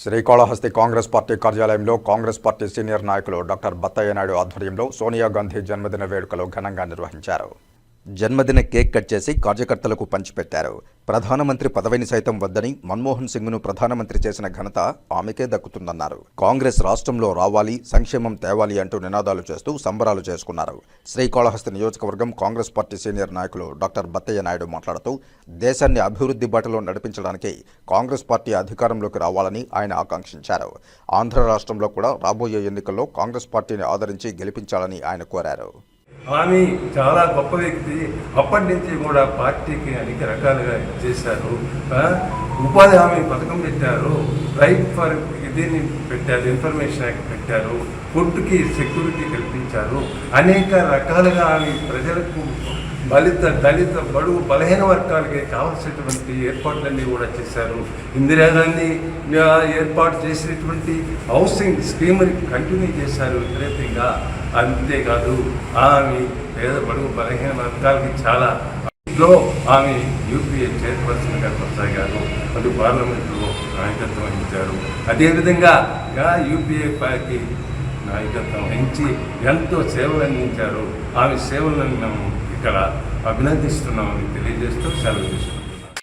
Srikalahasti Congress party కార్యాలయంలో Congress party senior నాయకులు doctor Battayya Naidu ఆధ్వర్యంలో సోనియా గాంధీ జన్మదిన వేడుకలు ఘనంగా నిర్వహించారు. జన్మదిన కేక్ కట్ చేసి కార్యకర్తలకు పంచిపెట్టారు. ప్రధానమంత్రి పదవిని సైతం వద్దని మన్మోహన్ సింగ్ను ప్రధానమంత్రి చేసిన ఘనత ఆమెకే దక్కుతుందన్నారు. కాంగ్రెస్ రాష్ట్రంలో రావాలి సంక్షేమం తేవాలి అంటూ నినాదాలు చేస్తూ సంబరాలు చేసుకున్నారు. శ్రీకాళహస్తి నియోజకవర్గం కాంగ్రెస్ పార్టీ సీనియర్ నాయకులు డాక్టర్ బత్తయ్య నాయుడు మాట్లాడుతూ దేశాన్ని అభివృద్ధి బాటలో నడిపించడానికి కాంగ్రెస్ పార్టీ అధికారంలోకి రావాలని ఆయన ఆకాంక్షించారు. ఆంధ్ర రాష్ట్రంలో కూడా రాబోయే ఎన్నికల్లో కాంగ్రెస్ పార్టీని ఆదరించి గెలిపించాలని ఆయన కోరారు. ఆమె చాలా గొప్ప వ్యక్తి. అప్పటి నుంచి కూడా పార్టీకి అనేక రకాలుగా చేశారు. ఉపాధి హామీ పథకం పెట్టారు. రైట్ ఫర్ దీన్ని పెట్టారు ఇన్ఫర్మేషన్ యాక్ట్ పెట్టారు. ఫుడ్కి సెక్యూరిటీ కల్పించారు. అనేక రకాలుగా ఆమె ప్రజలకు బలిత దళిత బడుగు బలహీన వర్గాలకి కావాల్సినటువంటి ఏర్పాట్లన్నీ కూడా చేశారు. ఇందిరాగాంధీ ఏర్పాటు చేసినటువంటి హౌసింగ్ స్కీమ్ని కంటిన్యూ చేశారు వ్యతిరేకంగా అంతేకాదు ఆమె పేద బడుగు బలహీన వర్గాలకి చాలా లో ఆమె యూపీఏ చైర్పర్సన్గా కొనసాగారు. అది పార్లమెంట్లో నాయకత్వం వహించారు. అదేవిధంగా యూపీఏ పార్టీ నాయకత్వం వహించి ఎంతో సేవలు అందించారు. ఆమె సేవలను మేము ఇక్కడ అభినందిస్తున్నామని తెలియజేస్తూ సెలవు తీసుకున్నాం